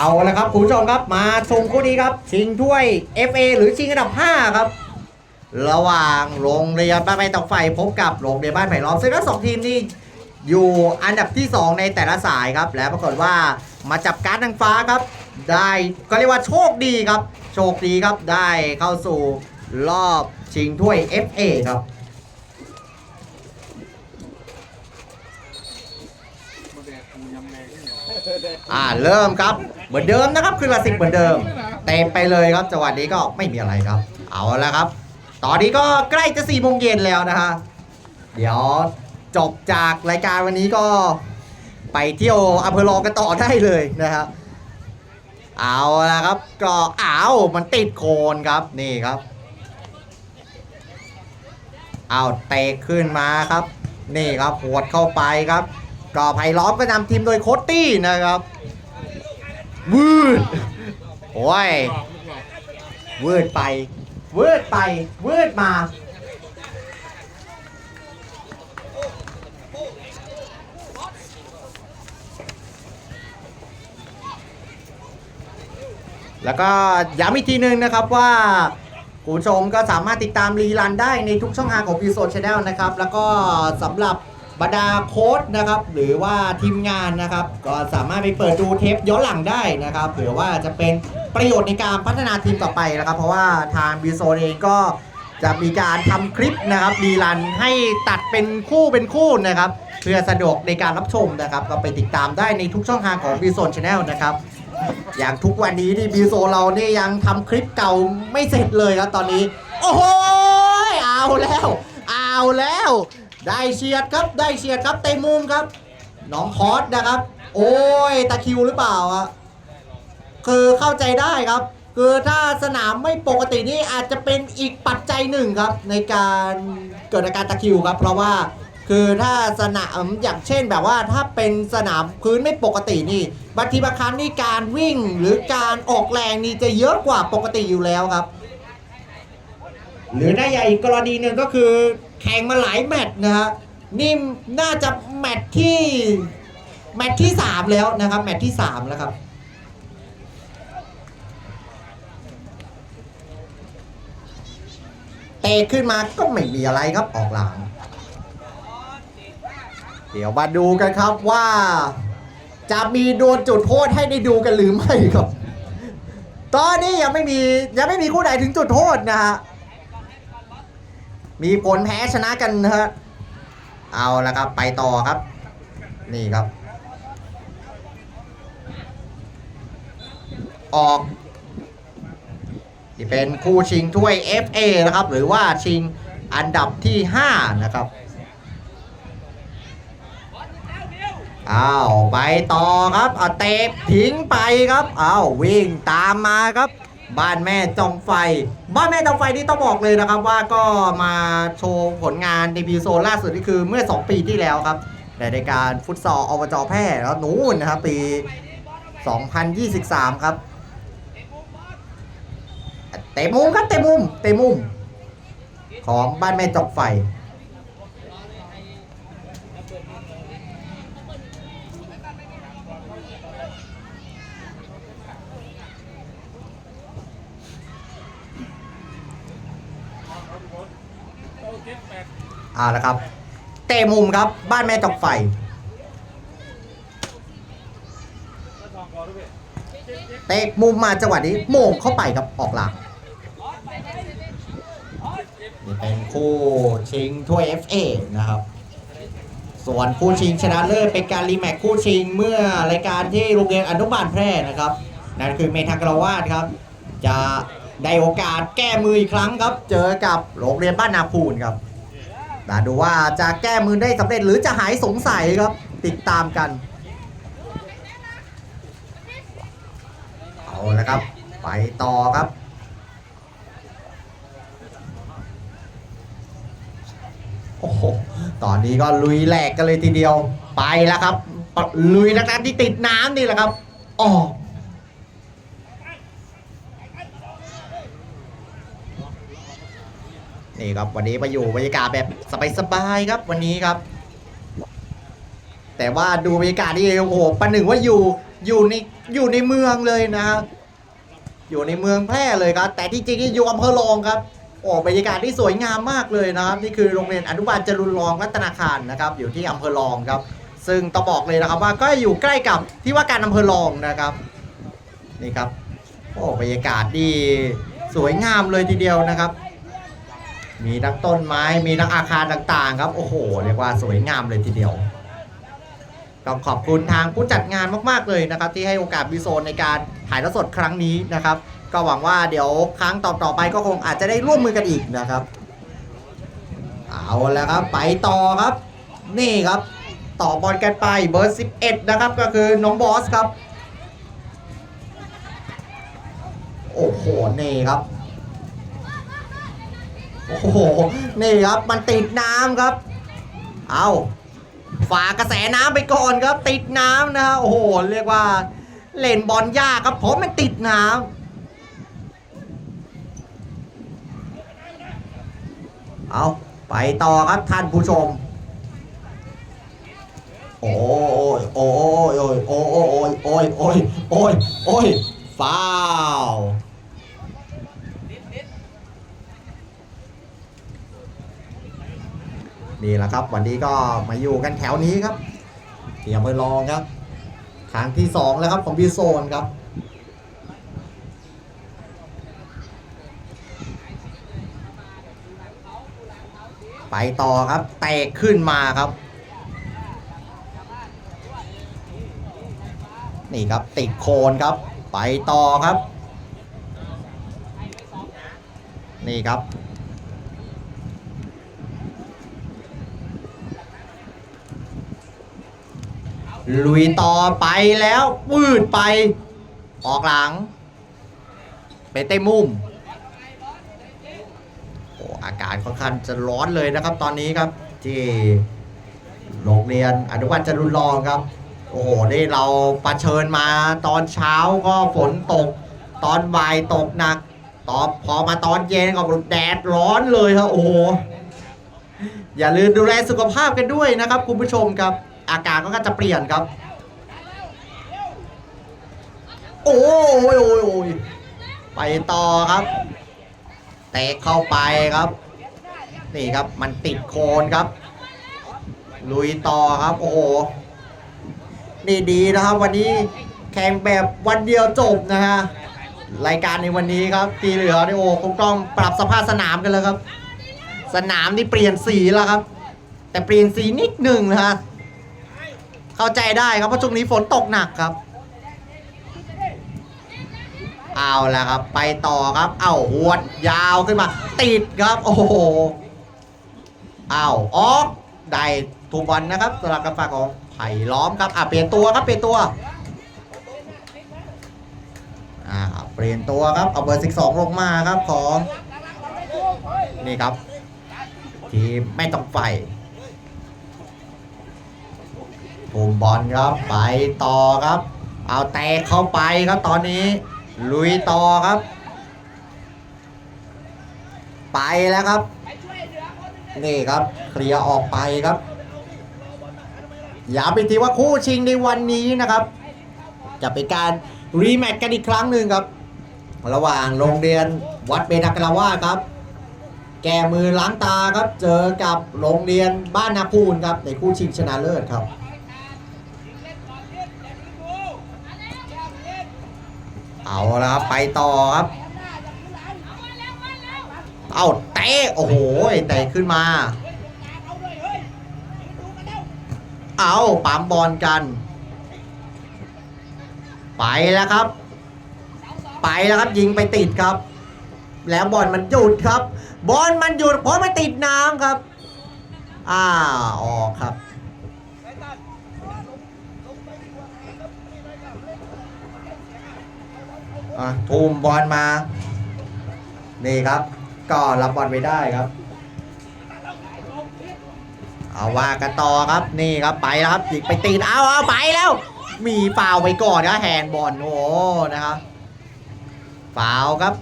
เอาละครับคุณผู้ชมครับมาชมคู่นี้ครับ ชิงถ้วย FA หรือชิงอันดับ 5 ครับ ระหว่างโรงเรียนบ้านไม้ตอกไฟพบกับโรงเรียนบ้านไผ่ล้อมซึ่งทั้งสองทีมนี่อยู่อันดับที่ 2 ในแต่ละสายครับ และปรากฏว่ามาจับการ์ดนางฟ้าครับ ได้ก็เรียกว่าโชคดีครับ โชคดีครับได้เข้าสู่รอบชิงถ้วย FA ครับอ่าเริ่มครับ เหมือนเดิมนะครับคือละสิบเหมือนเดิม เต็มไปเลยครับจังหวะนี้ก็ไม่มีอะไรครับ เอาละครับ ตอนนี้ก็ใกล้จะสี่โมงเย็นแล้วนะฮะเดี๋ยวจบจากรายการวันนี้ก็ไปเที่ยวอำเภอรองกันต่อได้เลยนะครับเอาละครับก็อ้าวมันติดโคนครับนี่ครับเอาเตะขึ้นมาครับ นี่ครับหวดเข้าไปครับ ก็ไผ่ล้อมก็นำทีมโดยโคตตี้นะครับ วืดโอ้ยวืดไปวืดไปวืดมา แล้วก็ย้ำอีกทีหนึงนะครับว่าคุณผู้ชมก็สามารถติดตามรีลันได้ในทุกช่องทางของ v ีโซ Channel นะครับ แล้วก็สำหรับ บรรดาโค้ดนะครับหรือว่าทีมงานนะครับ ก็สามารถไปเปิดดูเทปย้อนหลังได้นะครับเผื่อว่าจะเป็นประโยชน์ในการพัฒนาทีมต่อไปนะครับ เพราะว่าทาง v ีโซเองก็จะมีการทำคลิปนะครับรีลันให้ตัดเป็นคู่เป็นคู่นะครับ เพื่อสะดวกในการรับชมนะครับ ก็ไปติดตามได้ในทุกช่องทางของ v ีโซ Channel นะครับ อย่างทุกวันนี้นี่บีโซเราเนี่ยยังทำคลิปเก่าไม่เสร็จเลยครับตอนนี้ โอ้โหเอาแล้ว เอาแล้ว ได้เฉียดครับได้เฉียดครับเต็มมุมครับน้องคอสนะครับ โอ้ยตะคิวหรือเปล่าอะคือเข้าใจได้ครับ คือถ้าสนามไม่ปกตินี่อาจจะเป็นอีกปัจจัยหนึ่งครับ ในการเกิดอาการตะคิวครับ เพราะว่าคือถ้าสนามอย่างเช่นแบบว่าถ้าเป็นสนามพื้นไม่ปกตินี่บางทีบางครั้งนี่การวิ่งหรือการออกแรงนี่จะเยอะกว่าปกติอยู่แล้วครับ หรือได้ใหญ่อีกกรณีหนึ่งก็คือ แข่งมาหลายแมตช์นะฮะนี่น่าจะแมตช์ที่แมตช์ที่ 3 แล้วนะครับ แมตช์ที่ 3 แล้วครับเตะขึ้นมาก็ไม่มีอะไรครับออกหลัง เดี๋ยวมาดูกันครับว่า จะมีโดนจุดโทษให้ได้ดูกันหรือไม่ครับ ตอนนี้ยังไม่มียังไม่มีคู่ใดถึงจุดโทษนะฮะ มีผลแพ้ชนะกันนะฮะเอาละครับไปต่อครับ นี่ครับ ออกที่เป็นคู่ชิงถ้วย FA นะครับ หรือว่าชิงอันดับที่ 5 นะครับอ้าวไปต่อครับเอาเตะทิ้งไปครับอ้าววิ่งตามมาครับ บ้านแม่จอมไฟ บ้านแม่จอมไฟนี่ต้องบอกเลยนะครับ ว่าก็มาโชว์ผลงานในบิวโซนล่าสุดนี่คือเมื่อ 2 ปีที่แล้วครับในรายการฟุตซอลอบจแพร่แล้วนู้นนะครับ ปี 2023 ครับ เตะมุมครับเตะมุมเตะมุม ของบ้านแม่จอมไฟ อ่าล้วครับ เตะมุมครับ บ้านแม่จอกไฟเตะมุมมาจังหวะนี้โมงเข้าไปครับออกหลังนี่เป็นคู่ชิงถ้วย FA นะครับ ส่วนคู่ชิงชนะเลิศเป็นการรีแมตช์คู่ชิงเมื่อรายการที่โรงเรียนอนุบาลแพร่นะครับ นั่นคือเมทักราวาสครับ จะได้โอกาสแก้มืออีกครั้งครับ เจอกับโรงเรียนบ้านนาพูนครับ มาดูว่าจะแก้มือได้สำเร็จหรือจะหายสงสัยครับ ติดตามกัน เอาละครับ ไปต่อครับ โอ้โห ตอนนี้ก็ลุยแหลกกันเลยทีเดียว ไปแล้วครับ ลุยนักนั้นที่ติดน้ำนี่แหละครับ ออก นี่ครับวันนี้มาอยู่บรรยากาศแบบสบายๆครับวันนี้ครับ แต่ว่าดูบรรยากาศนี่โอ้โหประหนึ่งว่าอยู่อยู่ในอยู่ในเมืองเลยนะครับอยู่ในเมืองแพร่เลยครับ แต่ที่จริงอยู่อำเภอรองครับโอ้บรรยากาศที่สวยงามมากเลยนะครับนี่คือโรงเรียนอนุบาลจรุนรองรัตนาคารนะครับ อยู่ที่อำเภอรองครับ ซึ่งต้องบอกเลยนะครับว่าก็อยู่ใกล้กับที่ว่าการอำเภอรองนะครับนี่ครับโอ้บรรยากาศดีสวยงามเลยทีเดียวนะครับ มีทั้งต้นไม้มีทั้งอาคารต่างๆ ครับ โอ้โห เรียกว่าสวยงามเลยทีเดียว ต้องขอบคุณทางผู้จัดงานมากๆเลยนะครับ ที่ให้โอกาสบิโซนในการถ่ายทอดสดครั้งนี้นะครับ ก็หวังว่าเดี๋ยวครั้งต่อๆไปก็คงอาจจะได้ร่วมมือกันอีกนะครับ เอาแล้วครับ ไปต่อครับ นี่ครับต่อบอลกันไปเบอร์ 11 นะครับ ก็คือน้องบอสครับ โอ้โห นี่ครับ โอ้โห นี่ครับมันติดน้ำครับ เอาฝากกระแสน้ำไปก่อนครับ ติดน้ำนะฮะโอ้โห เรียกว่า เล่นบอลยากครับเพราะมันติดน้ำเอาไปต่อครับท่านผู้ชม โอ้ยโอ้ยโอ้ยโอ้ยโอ้ยโอ้ยโอ้ยโอ้ยฟาว นี่แหละครับ วันนี้ก็มาอยู่กันแถวนี้ครับเตรียมไปลองครับครั้งที่สองแล้วครับของบีโซนครับไปต่อครับเตะขึ้นมาครับ นี่ครับติดโคนครับ ไปต่อครับ นี่ครับ ลุยต่อไปแล้วปืดไป ออกหลัง ไปเต้มุมโอ้อากาศค่อนข้างจะร้อนเลยนะครับ ตอนนี้ครับที่โรงเรียนอนุบาลจรุนรองครับ โอ้โหนี่เราประเชิญมาตอนเช้าก็ฝนตก ตอนบ่ายตกหนักตอนพอมาตอนเย็นก็แดดร้อนเลยครับโอ้โหอย่าลืมดูแลสุขภาพกันด้วยนะครับ คุณผู้ชมครับ อากาศก็จะเปลี่ยนครับ โอ้ยโอ้ยโอ้ยไปต่อครับ เตะเข้าไปครับ นี่ครับมันติดโคนครับ ลุยต่อครับ โอ้โห นี่ดีนะครับ วันนี้แข่งแบบวันเดียวจบนะฮะรายการในวันนี้ครับทีเหลือนี่โอ้คงต้องปรับสภาพสนามกันแล้วครับ สนามนี่เปลี่ยนสีแล้วครับ แต่เปลี่ยนสีนิดหนึ่งนะฮะ เข้าใจได้ครับเพราะช่วงนี้ฝนตกหนักครับ เอาละครับ ไปต่อครับ เอาหวดยาวขึ้นมา ติดครับ โอ้โหเอาออกได้ถูกบอลนะครับสำหรับการฝากของไผ่ล้อมครับอะเปลี่ยนตัวครับเปลี่ยนตัวอ่าเปลี่ยนตัวครับเอาเบอร์12ลงมาครับของนี่ครับทีมไม่ต้องไฟ ถูกบอลครับไปต่อครับ เอาแตะเข้าไปครับตอนนี้ ลุยต่อครับ ไปแล้วครับ นี่ครับเคลียร์ออกไปครับ อย่าไปทีว่าคู่ชิงในวันนี้นะครับ จะเป็นการรีแมตช์กันอีกครั้งหนึ่งครับ ระหว่างโรงเรียนวัดเบนักลาวาสครับแก้มือล้างตาครับ เจอกับโรงเรียนบ้านนาพูนครับ ในคู่ชิงชนะเลิศครับ เอาละครับไปต่อครับ เอาเตะโอ้โหเตะขึ้นมา เอาปั๊มบอลกัน ไปแล้วครับ ไปแล้วครับยิงไปติดครับ แล้วบอลมันหยุดครับ บอลมันหยุดเพราะมันติดน้ำครับอ่าออกครับ อะ ทุ่มบอลมา นี่ครับ ก็รับบอลไปได้ครับ เอาว่ากันต่อครับ นี่ครับไปแล้วครับยิงไปตีนเอาเอาไปแล้ว มีฟาวไปก่อนนะแฮนบอลโอ้นะครับฟาวครับ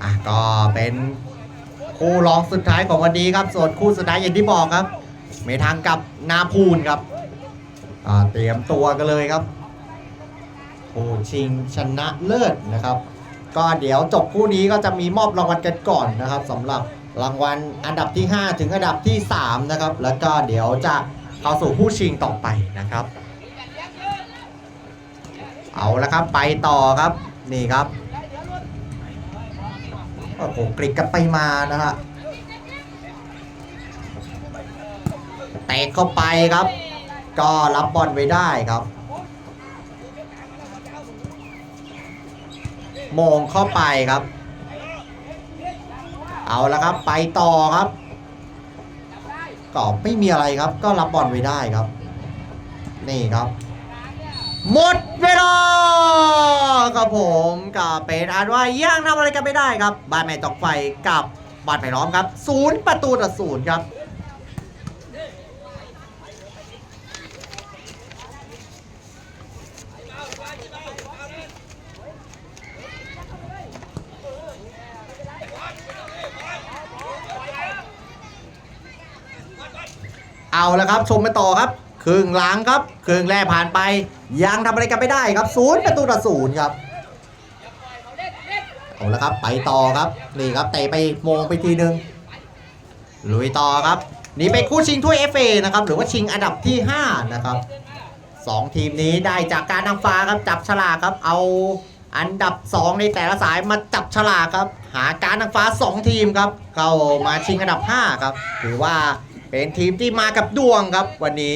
อะก็เป็นคู่รองสุดท้ายของวันนี้ครับ ส่วนคู่สุดท้ายอย่างที่บอกครับ เมทางกับนาพูนครับอ่าเตรียมตัวกันเลยครับ ผู้ชิงชนะเลิศนะครับ ก็เดี๋ยวจบคู่นี้ก็จะมีมอบรางวัลกันก่อนนะครับสำหรับรางวัลอันดับที่ 5 ถึงอันดับที่ 3 นะครับ แล้วก็เดี๋ยวจะเข้าสู่ผู้ชิงต่อไปนะครับ เอาละครับไปต่อครับนี่ครับโอ้โหกริกกันไปมานะฮะเตะเข้าไปครับ ก็รับบอลไว้ได้ครับ โมงเข้าไปครับ เอาละครับไปต่อครับก็ไม่มีอะไรครับ ก็รับบอลไว้ได้ครับ นี่ครับ หมดเวลาครับผมกับเป็นอันว่ายังทำอะไรกันไม่ได้ครับบ้านแม่ตอกไฟกับบ้านไผ่ล้อมครับศูนย์ประตูต่อศูนย์ครับ เอาละครับ ชมกันต่อครับครึ่งหลังครับครึ่งแรกผ่านไป ยังทำอะไรกันไม่ได้ครับศูนย์ประตูต่อศูนย์ครับเอาละครับไปต่อครับนี่ครับเตะไปโมงไปทีนึงลุยต่อครับนี่ไปคู่ชิงถ้วย FA นะครับหรือว่าชิงอันดับที่ 5 นะครับสองทีมนี้ได้จากการนางฟ้าครับจับฉลากครับเอาอันดับ 2 ในแต่ละสายมาจับฉลากครับ หาการนางฟ้า 2 ทีมครับเข้ามาชิงอันดับ 5 ครับถือว่า เป็นทีมที่มากับดวงครับวันนี้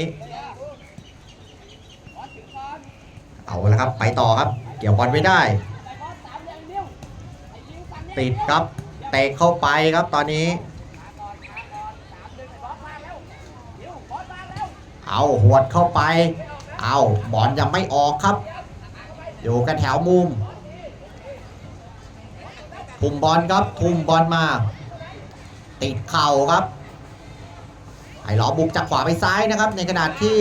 เอาละครับ ไปต่อครับ เกี่ยวบอลไม่ได้ ติดครับเตะเข้าไปครับตอนนี้ เอาหวดเข้าไป เอาบอลยังไม่ออกครับ อยู่กันแถวมุมทุ่มบอลครับทุ่มบอลมา ติดเข่าครับ ไอ้ล้อบุกจากขวาไปซ้ายนะครับ ในขณะที่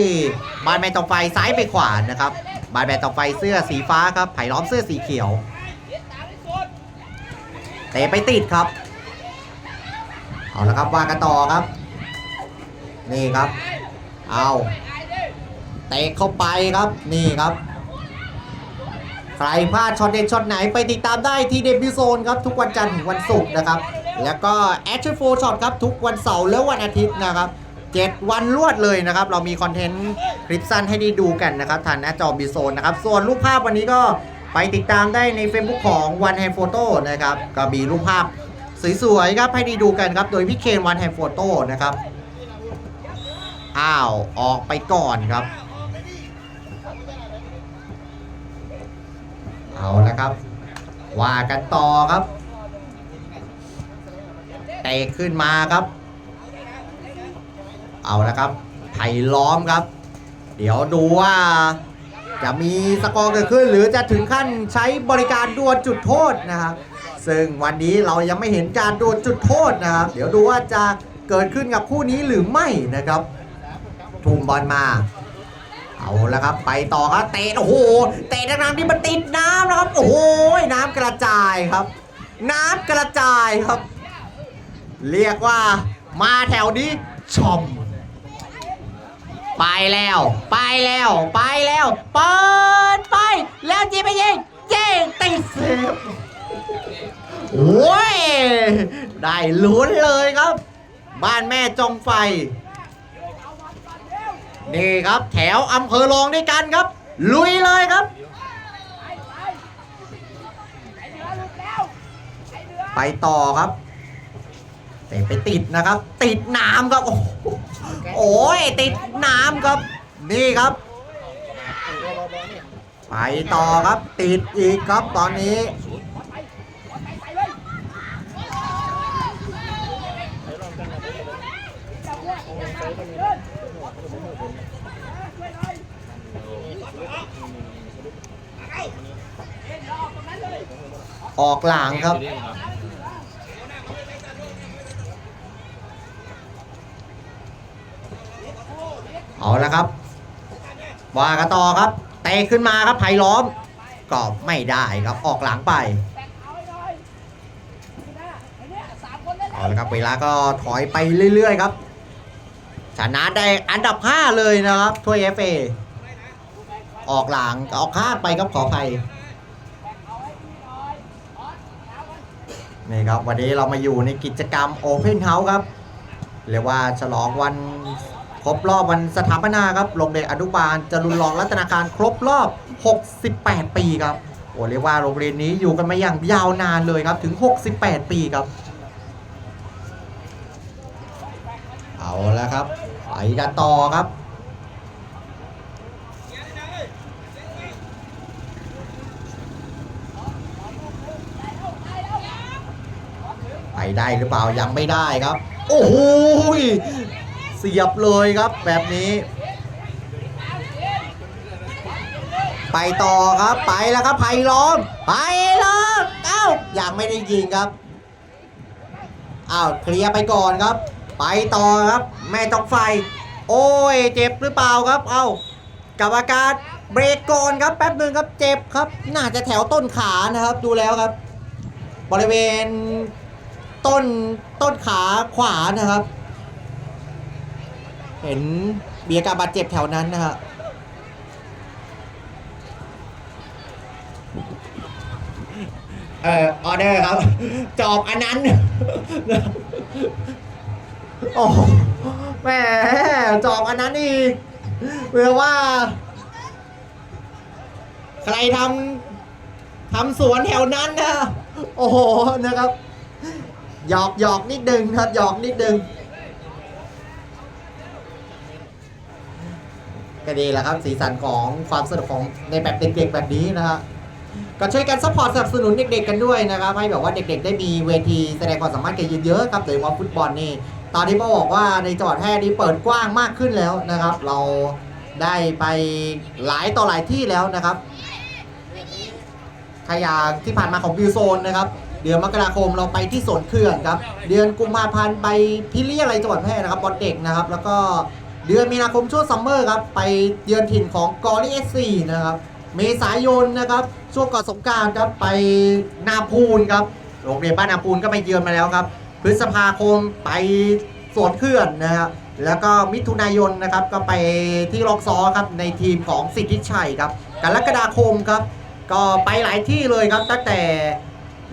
บานแมนตองไฟซ้ายไปขวานะครับบานแมนตองไฟเสื้อสีฟ้าครับไผ่ล้อมเสื้อสีเขียวเตะไปติดครับเอาละครับว่ากันต่อครับ นี่ครับ เอาเตะเข้าไปครับนี่ครับ ใครพลาดช็อตเด็ดช็อตไหนไปติดตามได้ที่เดบิวโซนครับ ทุกวันจันทร์ถึงวันศุกร์นะครับ แล้วก็แอชโฟช็อตครับ ทุกวันเสาร์และวันอาทิตย์นะครับ เจ็ดวันรวดเลยนะครับ เรามีคอนเทนต์คลิปสั้นให้ได้ดูกันนะครับทางหน้าจอบิโซนนะครับ ส่วนรูปภาพวันนี้ก็ไปติดตามได้ใน Facebook ของ One Hand Photo นะครับก็มีรูปภาพสวยๆครับให้ได้ดูกันครับ โดยพี่เคน One Hand Photo นะครับ อ้าว ออกไปก่อนครับ เอาละครับ ว่ากันต่อครับเตะขึ้นมาครับ เอาละครับไผ่ล้อมครับ เดี๋ยวดูว่าจะมีสกอร์เกิดขึ้น หรือจะถึงขั้นใช้บริการดวลจุดโทษนะครับ ซึ่งวันนี้เรายังไม่เห็นการดวลจุดโทษนะครับ เดี๋ยวดูว่าจะเกิดขึ้นกับคู่นี้หรือไม่นะครับทุ่มบอลมา เอาละครับ ไปต่อครับเตะโอ้โหเตะทางๆที่มันติดน้ำนะครับโอ้โหน้ำกระจายครับ น้ำกระจายครับ เรียกว่ามาแถวนี้ชอม ไปแล้ว ไปแล้ว ไปแล้ว เปิดไป แล้วจีไปยิงเจ๊ติดเซฟโอ้ย ได้ลุ้นเลยครับ บ้านแม่จงไฟ นี่ครับแถวอำเภอรองด้วยกันครับ ลุยเลยครับ ไปต่อครับ เตะไปติดนะครับ ติดน้ำครับ โอ้โหโอ้ยติดน้ำครับ นี่ครับ ไปต่อครับติดอีกครับตอนนี้ออกหลังครับ เอาละครับ ว่ากันต่อครับ เตะขึ้นมาครับไผ่ล้อม ก็ไม่ได้ครับออกหลังไปเอาละครับเวลาก็ถอยไปเรื่อย ๆ ครับชนะได้อันดับ 5 เลยนะครับถ้วย FA ออกหลังออกข้างไปครับขออภัยนี่ครับวันนี้เรามาอยู่ในกิจกรรม Open House ครับ เรียกว่าฉลองวัน ครบรอบวันสถาปนาครับโรงเรียนอนุบาลจรุนรองรัตนาการครบรอบ 68 ปีครับโอ้เรียกว่าโรงเรียนนี้อยู่กันมาอย่างยาวนานเลยครับถึง 68 ปีครับ เอาแล้วครับไปกันต่อครับไปได้หรือเปล่ายังไม่ได้ครับ โอ้โห เสียบเลยครับแบบนี้ ไปต่อครับไปแล้วครับไผ่ล้อมไปแล้วเอ้ายังไม่ได้ยิงครับอ้าวเคลียร์ไปก่อนครับ ไปต่อครับ แม่ต้องไฟ โอ้ย เจ็บหรือเปล่าครับ เอ้ากรรมการเบรกก่อนครับแป๊บหนึ่งครับเจ็บครับ น่าจะแถวต้นขานะครับ ดูแล้วครับ บริเวณต้นต้นขาขวานะครับ เห็นมีอาการบาดเจ็บแถวนั้นนะฮะเออออเดอร์ครับ จอบอันนั้น โอ้โหแหมจอบอันนั้นอีกเพื่อว่า ใครทำทำสวนแถวนั้นนะ โอ้โหนะครับ หยอกหยอกนิดนึงครับหยอกนิดนึง ก็ดีแหละครับสีสันของความสนุกของในแบบเด็กๆแบบนี้นะฮะก็ช่วยกันซัพพอร์ตสนับสนุนเด็กๆกันด้วยนะครับให้แบบว่าเด็กๆ ได้มีเวทีแสดงความสามารถกันเยอะๆครับโดยเฉพาะฟุตบอลนี่ตอนนี้พ่อบอกว่าในจังหวัดแพร่นี้เปิดกว้างมากขึ้นแล้วนะครับ เราได้ไปหลายต่อหลายที่แล้วนะครับถ้าย่างที่ผ่านมาของบิวโซนนะครับ เดือนมกราคมเราไปที่สวนเขื่อนครับ เดือนกุมภาพันธ์ไปพิเรียอะไรจังหวัดแพร่นะครับบอลเด็กนะครับ แล้วก็ เดือนมีนาคมช่วงซัมเมอร์ครับ ไปเยือนถิ่นของกอรี่เอสซีนะครับ เมษายนนะครับ ช่วงก่อนสงการครับไปนาพูนครับ โรงเรียนบ้านนาพูนก็ไปเยือนมาแล้วครับ พฤษภาคมไปสวนเขื่อนนะครับแล้วก็มิถุนายนนะครับก็ไปที่รอกซอครับในทีมของสิทธิชัยครับกรกฎาคมครับ ก็ไปหลายที่เลยครับ ตั้งแต่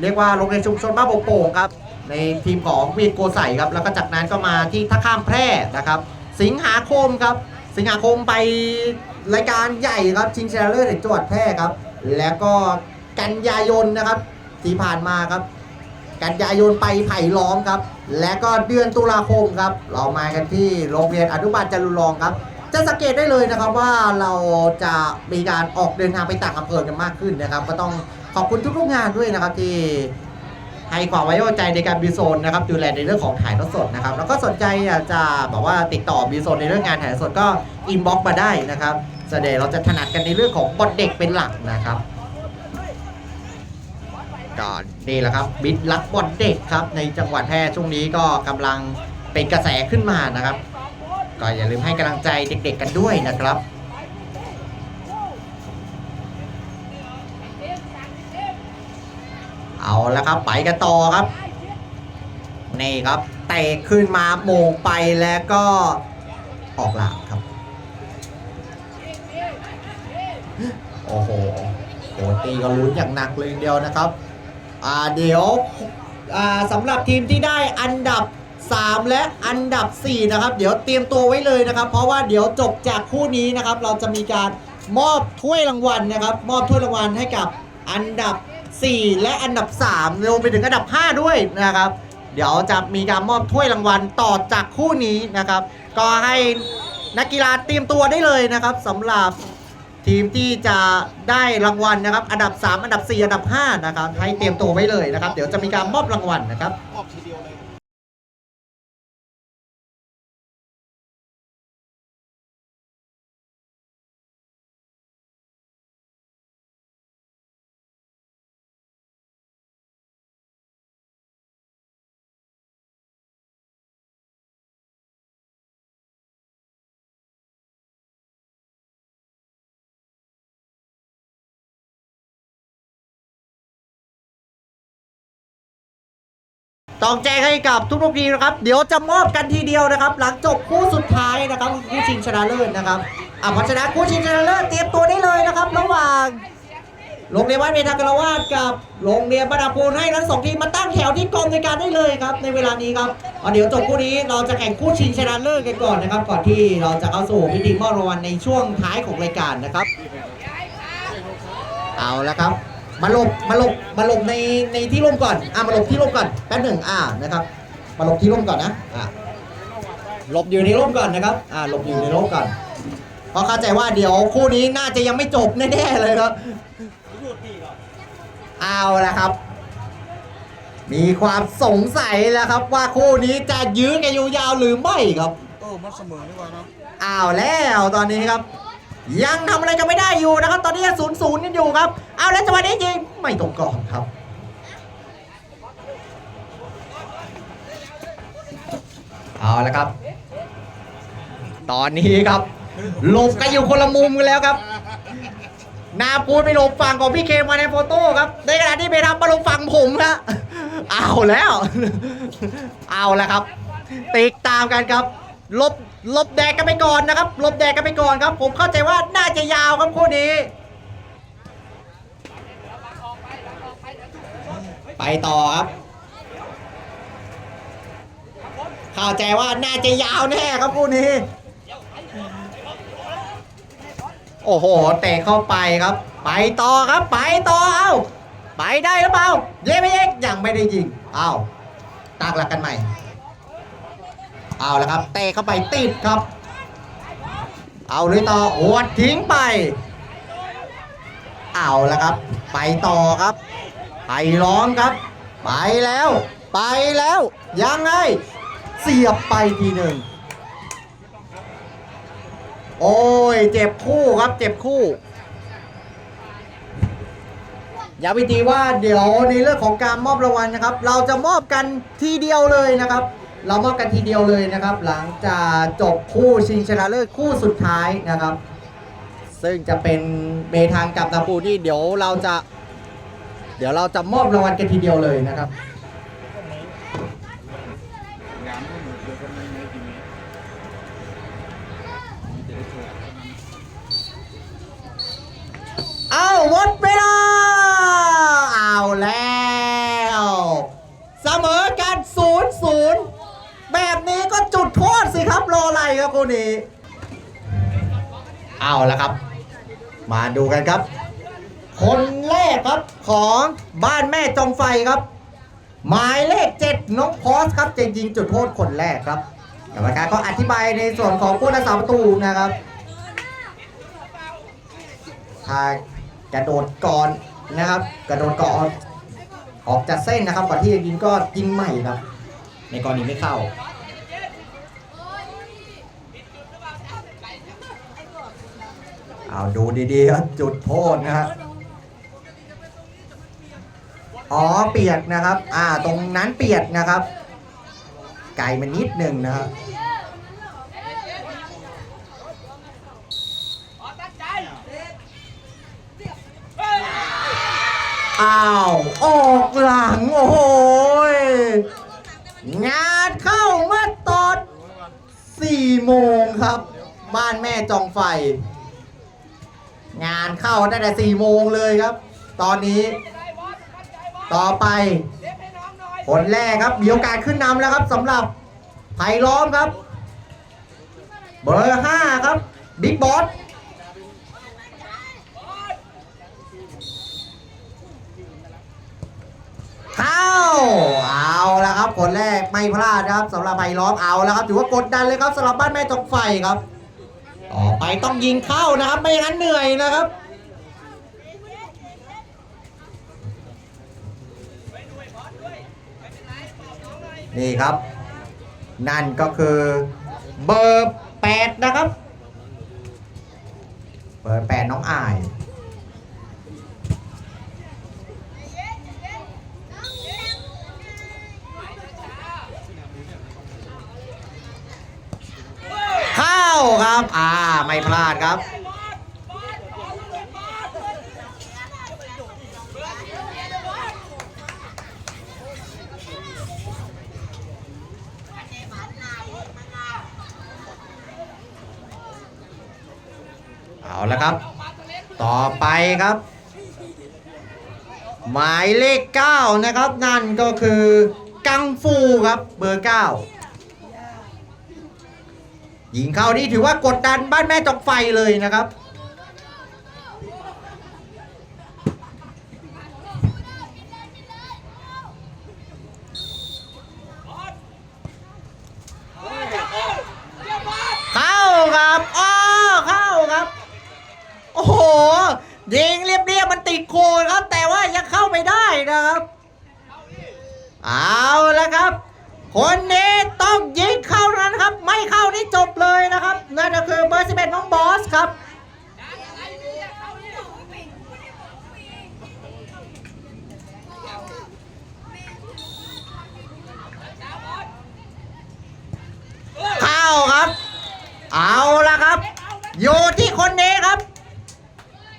เรียกว่าโรงเรียนชุมชนบ้านโป่งครับ ในทีมของเวียนโกใสครับ แล้วก็จากนั้นก็มาที่ท่าข้ามแพร่นะครับ สิงหาคมครับ สิงหาคมไปรายการใหญ่ครับชิงชนะเลิศแห่งจังหวัดแพร่ครับ แล้วก็กันยายนนะครับที่ผ่านมาครับ กันยายนไปไผ่ล้อมครับ และก็เดือนตุลาคมครับ เรามากันที่โรงเรียนอนุบาลจรุรองครับ จะสังเกตได้เลยนะครับว่าเราจะมีการออกเดินทางไปต่างอำเภอกันมากขึ้นนะครับ ก็ต้องขอบคุณทุกๆงานด้วยนะครับที่ ให้ความไว้วางใจในการบิวโซนนะครับดูแลในเรื่องของถ่ายทอดสดนะครับแล้วก็สนใจอยากจะแบบว่าติดต่อบิวโซนในเรื่องงานถ่ายทอดสดก็อินบ็อกมาได้นะครับแสดงเราจะถนัดกันในเรื่องของบอลเด็กเป็นหลักนะครับก็นี่แหละครับบิดลักบอลเด็กครับในจังหวัดแพร่ช่วงนี้ก็กำลังเป็นกระแสขึ้นมานะครับ ก็อย่าลืมให้กำลังใจเด็ก ๆ กันด้วยนะครับ เอาละครับ ไปกันต่อครับ นี่ครับเตะขึ้นมาโมงไปแล้วก็ออกหลังครับ โอ้โหโหตีก็ลุ้นอย่างหนักเลยเดียวนะครับ อ่าเดี๋ยวอ่าสำหรับทีมที่ได้อันดับ 3 และอันดับ 4 นะครับ เดี๋ยวเตรียมตัวไว้เลยนะครับ เพราะว่าเดี๋ยวจบจากคู่นี้นะครับ เราจะมีการมอบถ้วยรางวัลนะครับ มอบถ้วยรางวัลให้กับอันดับ 4 และอันดับ 3 รวมไปถึงอันดับ 5 ด้วยนะครับ เดี๋ยวจะมีการมอบถ้วยรางวัลต่อจากคู่นี้นะครับ ก็ให้นักกีฬาเตรียมตัวได้เลยนะครับสำหรับทีมที่จะได้รางวัลนะครับ อันดับ 3 อันดับ 4 อันดับ 5 นะครับ ให้เตรียมตัวไว้เลยนะครับ เดี๋ยวจะมีการมอบรางวัลนะครับ มอบทีเดียวเลย ต้องแจ้งให้กับทุกๆทีมนะครับ เดี๋ยวจะมอบกันทีเดียวนะครับ หลังจบคู่สุดท้ายนะครับคู่ชิงชนะเลิศนะครับอะเพราะฉะนั้นคู่ชิงชนะเลิศเตรียมตัวได้เลยนะครับ ระหว่างโรงเรียนวัดเมธากรวาสกับโรงเรียนบรรดาภูลให้ทั้งสองทีมมาตั้งแถวที่กองในวยการได้เลยครับ ในเวลานี้ครับเอาเดี๋ยวจบคู่นี้เราจะแข่งคู่ชิงชนะเลิศกันก่อนนะครับ ก่อนที่เราจะเข้าสู่พิธีมอบรางวัลในช่วงท้ายของรายการนะครับ เอาละครับ มาหลบมาหลบมาหลบในในที่ร่มก่อนอะมาหลบที่ร่มก่อนแป๊บหนึ่งอ่านะครับ มาหลบที่ร่มก่อนนะอะหลบอยู่ในร่มก่อนนะครับอ่าหลบอยู่ในร่มก่อนเพราะเข้าใจว่าเดี๋ยวคู่นี้น่าจะยังไม่จบแน่ๆเลยครับเอาละครับ มีความสงสัยแล้วครับว่าคู่นี้จะยื้อกันยาวๆหรือไม่ครับเออมันเสมอดีกว่าเนาะอ้าวแล้วตอนนี้ครับ ยังทำอะไรกันไม่ได้อยู่นะครับ ตอนนี้ศูนย์ศูนย์กันอยู่ครับ เอาแล้วจังหวะนี้ยิงไม่ตรงกรอบครับ เอาละครับ ตอนนี้ครับหลบกันอยู่คนละมุมกันแล้วครับ นาพูดไปหลบฝั่งของพี่เคมาในโฟโต้ครับ ในขณะที่ไปทำมาหลบฝั่งผมครับเอาแล้ว เอาแล้วครับ ติดตามกันครับ ลบลบแดกกันไปก่อนนะครับลบแดกกันไปก่อนครับ ผมเข้าใจว่าน่าจะยาวครับคู่นี้ ไปต่อครับ เข้าใจว่าน่าจะยาวแน่ครับคู่นี้ โอ้โหเตะเข้าไปครับ ไปต่อครับ ไปต่อเอาไปได้หรือเปล่าเย้ไม่เย้ยังไม่ได้ยิงเอาตั้งหลักกันใหม่ เอาละครับเตะเข้าไปติดครับ เอาเลยต่อหวดทิ้งไป เอาละครับ ไปต่อครับไปล้อมครับ ไปแล้ว ไปแล้ว ยังไง เสียบไปทีหนึ่งโอ้ย เจ็บคู่ครับ เจ็บคู่ย้ำอีกทีว่าเดี๋ยวในเรื่องของการมอบรางวัลนะครับ เราจะมอบกันทีเดียวเลยนะครับ เรามอบกันทีเดียวเลยนะครับ หลังจากจบคู่ชิงชนะเลิศคู่สุดท้ายนะครับ ซึ่งจะเป็นเบทางกับนาปูนี่เดี๋ยวเราจะ เดี๋ยวเราจะมอบรางวัลกันทีเดียวเลยนะครับเอาหมดเวลาเอาแล้ว เสมอกันศูนย์ศูนย์ จุดโทษสิครับรออะไรครับคู่นี้ เอาละครับ มาดูกันครับ คนแรกครับของบ้านแม่จองไฟครับ หมายเลขเจ็ดน้องพอสครับจะยิงจุดโทษคนแรกครับกรรมการก็อธิบายในส่วนของผู้รักษาประตูนะครับถ้ากระโดดก่อนนะครับ กระโดดก่อนออกจากเส้นนะครับก่อนที่จะยิงก็ยิงใหม่ครับ ในกรณีไม่เข้า เอาดูดีๆครับจุดโทษนะฮะอ๋อเปียกนะครับ อ่าตรงนั้นเปียกนะครับ ไกลมันนิดหนึ่งนะครับอ้าวออกหลัง โอ้โหยงานเข้ามื่อตอน4โมงครับ บ้านแม่จองไฟ งานเข้าตั้งแต่4โมงเลยครับ ตอนนี้ ต่อไปคนแรกครับ มีโอกาสขึ้นนำแล้วครับสำหรับไผ่ล้อมครับ เบอร์5ครับบิ๊กบอสเข้าเอาแล้วครับคนแรกไม่พลาดนะครับสำหรับไผ่ล้อมเอาแล้วครับถือว่ากดดันเลยครับสำหรับบ้านแม่จงไฟครับ ต่อไปต้องยิงเข้านะครับ ไม่งั้นเหนื่อยนะครับนี่ครับ นั่นก็คือเบอร์แปดนะครับ เบอร์แปดน้องอาย ครับ อ่า ไม่พลาดครับ เอาละครับ ต่อไปครับ หมายเลข 9 นะครับ นั่นก็คือกังฟูครับเบอร์ 9 ยิงเข้านี่ถือว่ากดดันบ้านแม่จอกไฟเลยนะครับเข้าครับอ้อเข้าครับ โอ้โห ยิงเรียบๆมันติดโคนครับ แต่ว่ายังเข้าไปได้นะครับ เอาแล้วครับ คนนี้ต้องยิงเข้านั้นครับ ไม่เข้านี่จบเลยนะครับ นั่นก็คือเบอร์11น้องบอสครับ เข้าครับ เอาละครับ อยู่ที่คนนี้ครับ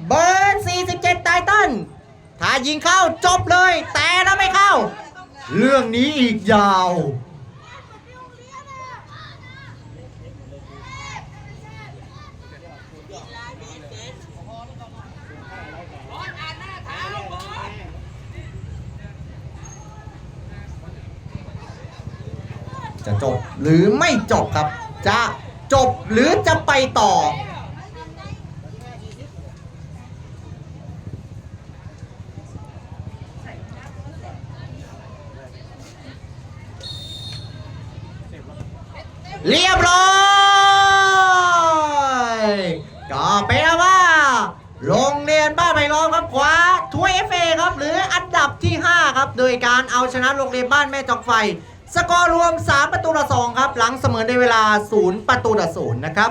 เบอร์ 47ไททันถ้ายิงเข้าจบเลย แต่ถ้าไม่เข้า เรื่องนี้อีกยาว จะจบหรือไม่จบครับ จะจบหรือจะไปต่อ เรียบร้อยก็เป็นว่าโรงเรียนบ้านไผ่ล้อมครับคว้าถ้วยเอฟเอครับ หรืออันดับที่ 5 ครับ โดยการเอาชนะโรงเรียนบ้านแม่จอกไฟ สกอร์รวม 3 ประตูต่อ2ครับ หลังเสมอในเวลา 0 ประตูต่อ0นะครับ